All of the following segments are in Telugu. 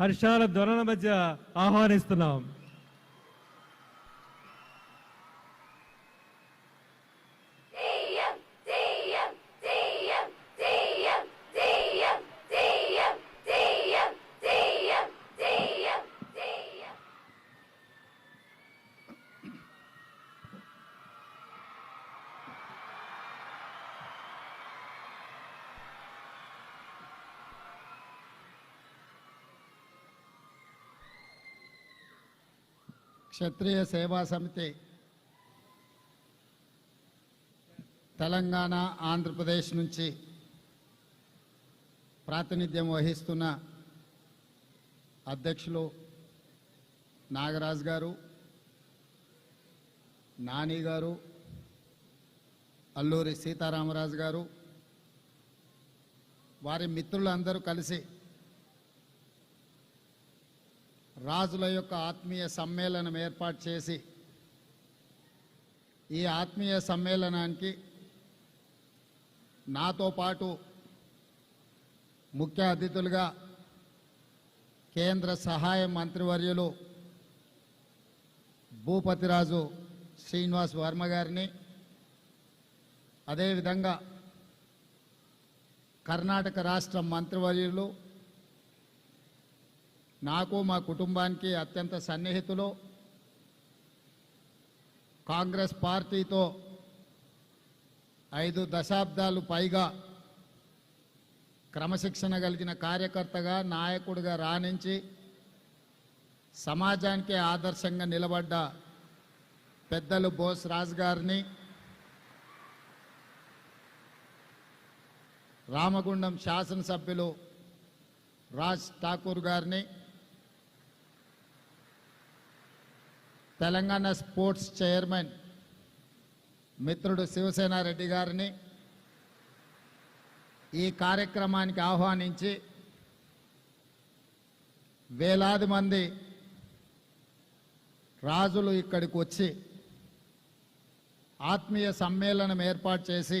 హర్షాల ధ్వనుల మధ్య ఆహ్వానిస్తున్నాం. క్షత్రియ సేవా సమితి తెలంగాణ ఆంధ్రప్రదేశ్ నుంచి ప్రాతినిధ్యం వహిస్తున్న అధ్యక్షులు నాగరాజు గారు నాని గారు అల్లూరి సీతారామరాజు గారు వారి మిత్రులందరూ కలిసి రాజుల యొక్క ఆత్మీయ సమ్మేళనం ఏర్పాటు చేసి ఈ ఆత్మీయ సమ్మేళనానికి నాతో పాటు ముఖ్య అతిథులుగా కేంద్ర సహాయ మంత్రివర్యులు భూపతిరాజు శ్రీనివాస్ వర్మ గారిని అదేవిధంగా కర్ణాటక రాష్ట్ర మంత్రివర్యులు నాకు మా కుటుంబానికి అత్యంత సన్నిహితులు కాంగ్రెస్ పార్టీతో ఐదు దశాబ్దాలు పైగా క్రమశిక్షణ కలిగిన కార్యకర్తగా నాయకుడిగా రాణించి సమాజానికి ఆదర్శంగా నిలబడ్డ పెద్దలు బోస్ రాజ్ గారిని రామగుండం శాసనసభ్యులు రాజ్ ఠాకూర్ గారిని తెలంగాణ స్పోర్ట్స్ చైర్మన్ మిత్రుడు శివసేన రెడ్డి గారిని ఈ కార్యక్రమానికి ఆహ్వానించి వేలాది మంది రాజులు ఇక్కడికి వచ్చి ఆత్మీయ సమ్మేళనం ఏర్పాటు చేసి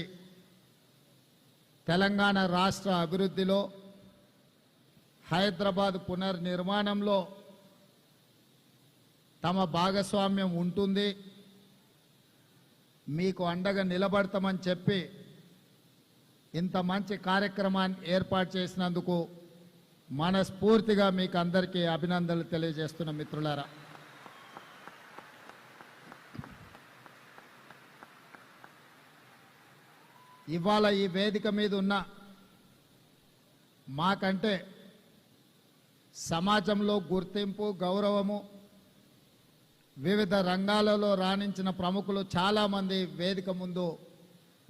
తెలంగాణ రాష్ట్ర అభివృద్ధిలో హైదరాబాద్ పునర్నిర్మాణంలో తమ భాగస్వామ్యం ఉంటుంది. మీకు అండగా నిలబడతామని చెప్పి ఇంత మంచి కార్యక్రమాన్ని ఏర్పాటు చేసినందుకు మనస్ఫూర్తిగా మీకు అందరికీ అభినందనలు తెలియజేస్తున్న మిత్రులారా. ఇవాళ ఈ వేదిక మీద ఉన్న మాకంటే సమాజంలో గుర్తింపు గౌరవము వివిధ రంగాలలో రాణించిన ప్రముఖులు చాలామంది వేదిక ముందు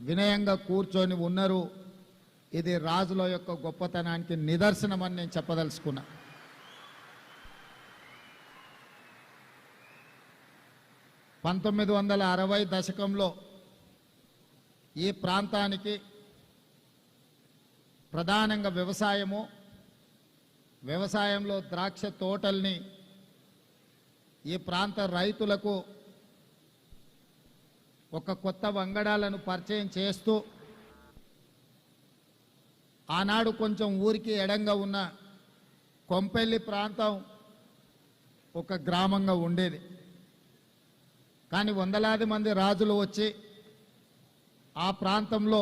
వినయంగా కూర్చొని ఉన్నారు. ఇది రాజుల యొక్క గొప్పతనానికి నిదర్శనమని నేను చెప్పదలుచుకున్నా. పంతొమ్మిది వందల అరవై దశకంలో ఈ ప్రాంతానికి ప్రధానంగా వ్యవసాయము వ్యవసాయంలో ద్రాక్ష తోటల్ని ఈ ప్రాంత రైతులకు ఒక కొత్త వంగడాలను పరిచయం చేస్తూ ఆనాడు కొంచెం ఊరికి ఎడంగా ఉన్న కొంపెల్లి ప్రాంతం ఒక గ్రామంగా ఉండేది. కానీ వందలాది మంది రాజులు వచ్చి ఆ ప్రాంతంలో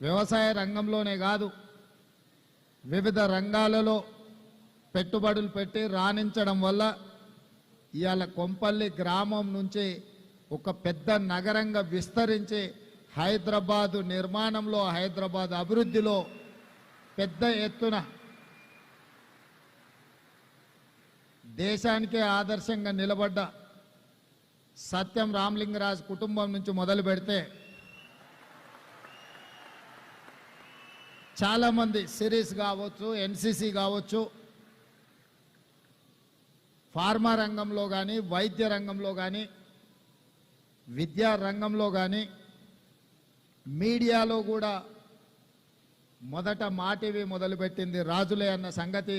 వ్యవసాయ రంగంలోనే కాదు వివిధ రంగాలలో పెట్టుబడులు పెట్టి రాణించడం వల్ల ఇవాళ కొంపల్లి గ్రామం నుంచి ఒక పెద్ద నగరంగా విస్తరించి హైదరాబాదు నిర్మాణంలో హైదరాబాద్ అభివృద్ధిలో పెద్ద ఎత్తున దేశానికే ఆదర్శంగా నిలబడ్డ సత్యం రామలింగరాజు కుటుంబం నుంచి మొదలు పెడితే చాలామంది సిరీస్ కావచ్చు ఎన్సిసి కావచ్చు ఫార్మా రంగంలో కానీ వైద్య రంగంలో కానీ విద్యా రంగంలో కానీ మీడియాలో కూడా మొదట మాటివి మొదలుపెట్టింది రాజులే అన్న సంగతి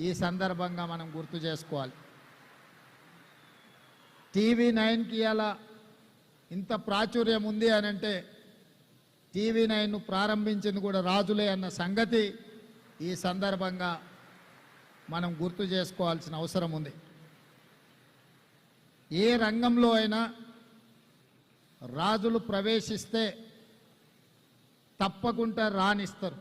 ఈ సందర్భంగా మనం గుర్తు చేసుకోవాలి. టీవీ నైన్కి అలా ఇంత ప్రాచుర్యం ఉంది అని అంటే టీవీ నైన్ను ప్రారంభించింది కూడా రాజులే అన్న సంగతి ఈ సందర్భంగా మనం గుర్తు చేసుకోవాల్సిన అవసరం ఉంది. ఏ రంగంలో అయినా రాజులు ప్రవేశిస్తే తప్పకుండా రాణిస్తారు.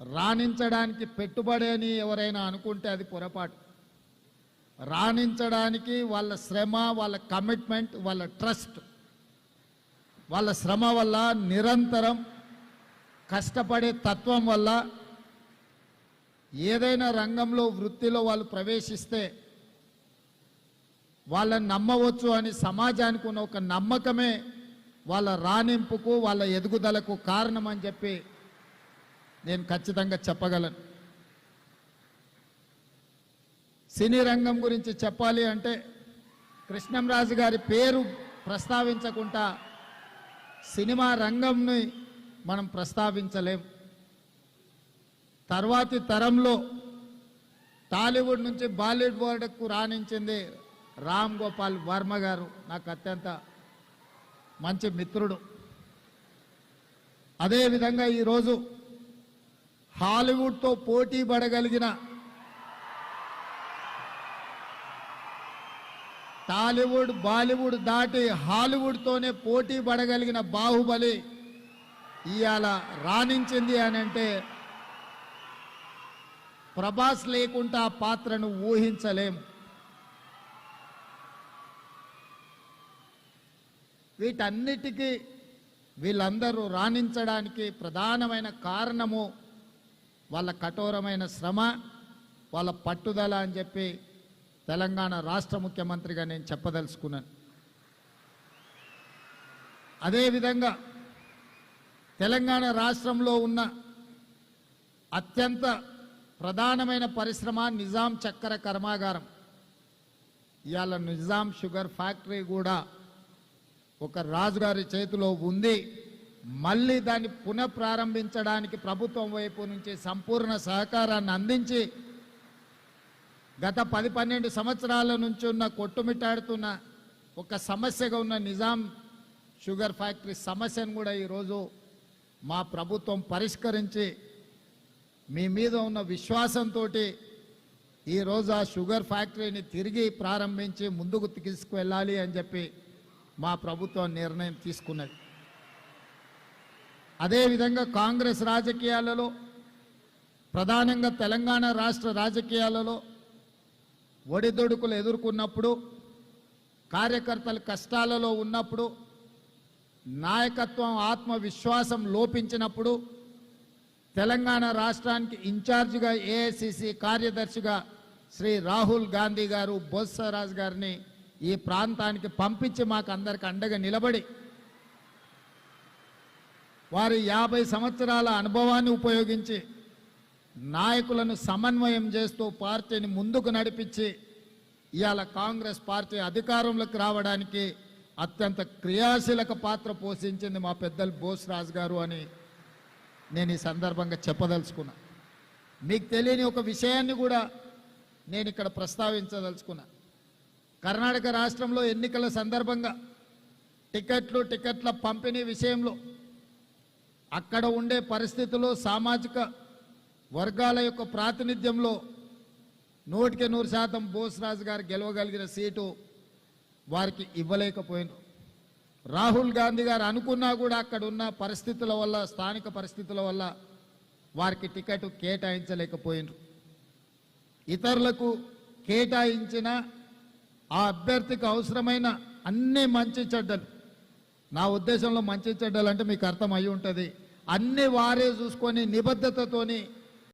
రాణించడానికి పెట్టుబడి అని ఎవరైనా అనుకుంటే అది పొరపాటు. రాణించడానికి వాళ్ళ శ్రమ వాళ్ళ కమిట్మెంట్ వాళ్ళ ట్రస్ట్ వాళ్ళ శ్రమ వల్ల నిరంతరం కష్టపడే తత్వం వల్ల ఏదైనా రంగంలో వృత్తిలో వాళ్ళు ప్రవేశిస్తే వాళ్ళని నమ్మవచ్చు అని సమాజానికి ఉన్న ఒక నమ్మకమే వాళ్ళ రాణింపుకు వాళ్ళ ఎదుగుదలకు కారణం అని చెప్పి నేను ఖచ్చితంగా చెప్పగలను. సినీ రంగం గురించి చెప్పాలి అంటే కృష్ణంరాజు గారి పేరు ప్రస్తావించకుండా సినిమా రంగంని మనం ప్రస్తావించలేం. తర్వాతి తరంలో టాలీవుడ్ నుంచి బాలీవుడ్ వరకు రాణించింది రామ్ గోపాల్ వర్మ గారు. నాకు అత్యంత మంచి మిత్రుడు. అదేవిధంగా ఈరోజు హాలీవుడ్తో పోటీ పడగలిగిన టాలీవుడ్ బాలీవుడ్ దాటి హాలీవుడ్తోనే పోటీ పడగలిగిన బాహుబలి ఇవాళ రాణించింది అని అంటే ప్రభాస్ లేకుండా ఆ పాత్రను ఊహించలేము వీటన్నిటికీ వీళ్ళందరూ రాణించడానికి ప్రధానమైన కారణము వాళ్ళ కఠోరమైన శ్రమ వాళ్ళ పట్టుదల అని చెప్పి తెలంగాణ రాష్ట్ర ముఖ్యమంత్రిగా నేను చెప్పదలుచుకున్నాను. అదేవిధంగా తెలంగాణ రాష్ట్రంలో ఉన్న అత్యంత ప్రధానమైన పరిశ్రమ నిజాం చక్కెర కర్మాగారం. ఇవాళ నిజాం షుగర్ ఫ్యాక్టరీ కూడా ఒక రాజుగారి చేతిలో ఉంది. మళ్ళీ దాన్ని పునఃప్రారంభించడానికి ప్రభుత్వం వైపు నుంచి సంపూర్ణ సహకారాన్ని అందించి గత పది పన్నెండు సంవత్సరాల నుంచి ఉన్న కొట్టుమిట్టాడుతున్న ఒక సమస్యగా ఉన్న నిజాం షుగర్ ఫ్యాక్టరీ సమస్యను కూడా ఈరోజు మా ప్రభుత్వం పరిష్కరించి మీ మీద ఉన్న విశ్వాసంతో ఈరోజు ఆ షుగర్ ఫ్యాక్టరీని తిరిగి ప్రారంభించి ముందుకు తీసుకువెళ్ళాలి అని చెప్పి మా ప్రభుత్వం నిర్ణయం తీసుకున్నది. అదేవిధంగా కాంగ్రెస్ రాజకీయాలలో ప్రధానంగా తెలంగాణ రాష్ట్ర రాజకీయాలలో ఒడిదొడుకులు ఎదుర్కొన్నప్పుడు కార్యకర్తలు కష్టాలలో ఉన్నప్పుడు నాయకత్వం ఆత్మవిశ్వాసం లోపించినప్పుడు తెలంగాణ రాష్ట్రానికి ఇన్ఛార్జిగా ఏఐసిసి కార్యదర్శిగా శ్రీ రాహుల్ గాంధీ గారు బొత్సరాజు గారిని ఈ ప్రాంతానికి పంపించి మాకు అందరికి అండగా నిలబడి వారి యాభై సంవత్సరాల అనుభవాన్ని ఉపయోగించి నాయకులను సమన్వయం చేస్తూ పార్టీని ముందుకు నడిపించి ఇవాళ కాంగ్రెస్ పార్టీ అధికారంలోకి రావడానికి అత్యంత క్రియాశీలక పాత్ర పోషించింది మా పెద్దలు బోస్ రాజు గారు అని నేను ఈ సందర్భంగా చెప్పదలుచుకున్నా. మీకు తెలియని ఒక విషయాన్ని కూడా నేను ఇక్కడ ప్రస్తావించదలుచుకున్నా. కర్ణాటక రాష్ట్రంలో ఎన్నికల సందర్భంగా టికెట్లు టికెట్ల పంపిణీ విషయంలో అక్కడ ఉండే పరిస్థితులు సామాజిక వర్గాల యొక్క ప్రాతినిధ్యంలో నూటికి నూరు శాతం బోస్రాజు గారు గెలవగలిగిన సీటు వారికి ఇవ్వలేకపోయినారు. రాహుల్ గాంధీ గారు అనుకున్నా కూడా అక్కడ ఉన్న పరిస్థితుల వల్ల స్థానిక పరిస్థితుల వల్ల వారికి టికెట్ కేటాయించలేకపోయినరు. ఇతరులకు కేటాయించిన ఆ అభ్యర్థికి అవసరమైన అన్ని మంచి చెడ్డలు నా ఉద్దేశంలో మంచి చెడ్డలు అంటే మీకు అర్థం అయి ఉంటుంది అన్ని వారే చూసుకొని నిబద్ధతతోని